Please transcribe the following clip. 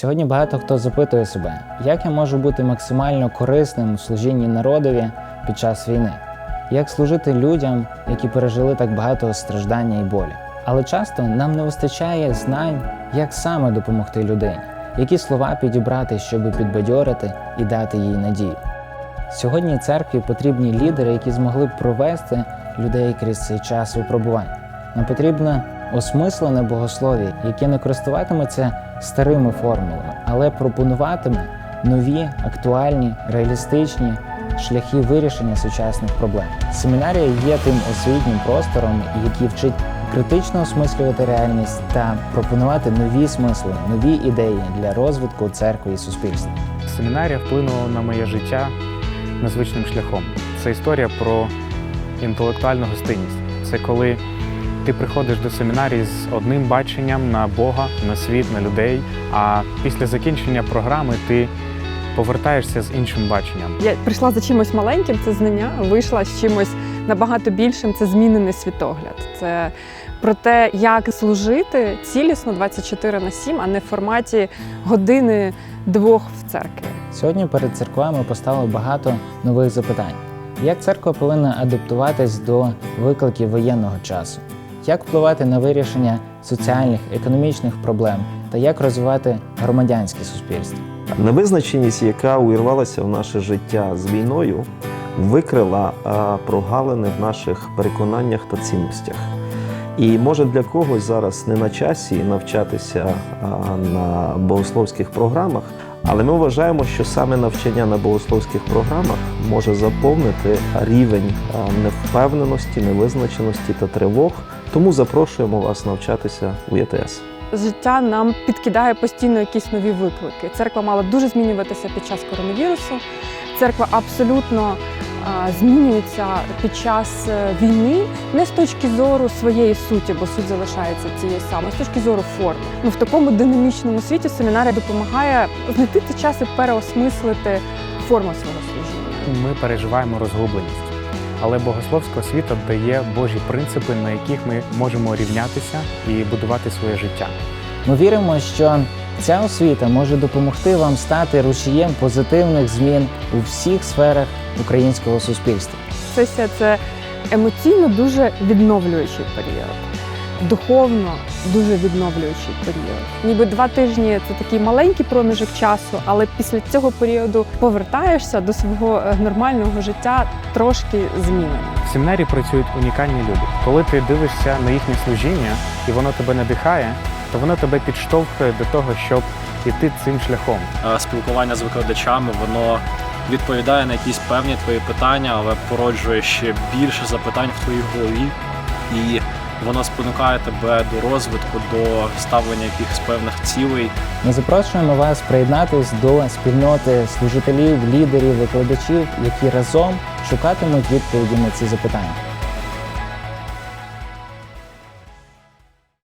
Сьогодні багато хто запитує себе, як я можу бути максимально корисним у служінні народові під час війни, як служити людям, які пережили так багато страждання і болі. Але часто нам не вистачає знань, як саме допомогти людині, які слова підібрати, щоб підбадьорити і дати їй надію. Сьогодні церкві потрібні лідери, які змогли б провести людей крізь цей час випробувань. Нам потрібне осмислене богослов'я, яке не користуватиметься старими формулами, але пропонуватиме нові, актуальні, реалістичні шляхи вирішення сучасних проблем. Семінарія є тим освітнім простором, який вчить критично осмислювати реальність та пропонувати нові смисли, нові ідеї для розвитку церкви і суспільства. Семінарія вплинула на моє життя незвичним шляхом. Це історія про інтелектуальну гостинність. Це коли ти приходиш до семінарії з одним баченням на Бога, на світ, на людей. А після закінчення програми ти повертаєшся з іншим баченням. Я прийшла за чимось маленьким, це знання, вийшла з чимось набагато більшим. Це змінений світогляд. Це про те, як служити цілісно 24 на 7, а не в форматі години двох в церкві. Сьогодні перед церквами постало багато нових запитань. Як церква повинна адаптуватись до викликів воєнного часу? Як впливати на вирішення соціальних, економічних проблем та як розвивати громадянське суспільство? Невизначеність, яка увірвалася в наше життя з війною, викрила прогалини в наших переконаннях та цінностях. І може для когось зараз не на часі навчатися на богословських програмах, але ми вважаємо, що саме навчання на богословських програмах може заповнити рівень невпевненості, невизначеності та тривог. Тому запрошуємо вас навчатися у ЄТС. Життя нам підкидає постійно якісь нові виклики. Церква мала дуже змінюватися під час коронавірусу. Церква абсолютно змінюється під час е, війни не з точки зору своєї суті, бо суть залишається тією самою, а з точки зору форми. Ну в такому динамічному світі семінарія допомагає знайти цей час і переосмислити форму свого служіння. Ми переживаємо розгубленість. Але богословська освіта дає Божі принципи, на яких ми можемо рівнятися і будувати своє життя. Ми віримо, що ця освіта може допомогти вам стати рушієм позитивних змін у всіх сферах українського суспільства. Сесія це емоційно дуже відновлюючий період, духовно дуже відновлюючий період. Ніби два тижні це такий маленький проміжок часу, але після цього періоду повертаєшся до свого е, нормального життя трошки зміненим. В семінарі працюють унікальні люди. Коли ти дивишся на їхнє служіння і воно тебе надихає, то воно тебе підштовхує до того, щоб іти цим шляхом. Е, спілкування з викладачами, воно відповідає на якісь певні твої питання, але породжує ще більше запитань в твоїй голові, і воно спонукає тебе до розвитку, до ставлення якихось певних цілей. Ми запрошуємо вас приєднатись до спільноти служителів, лідерів, викладачів, які разом шукатимуть відповіді на ці запитання.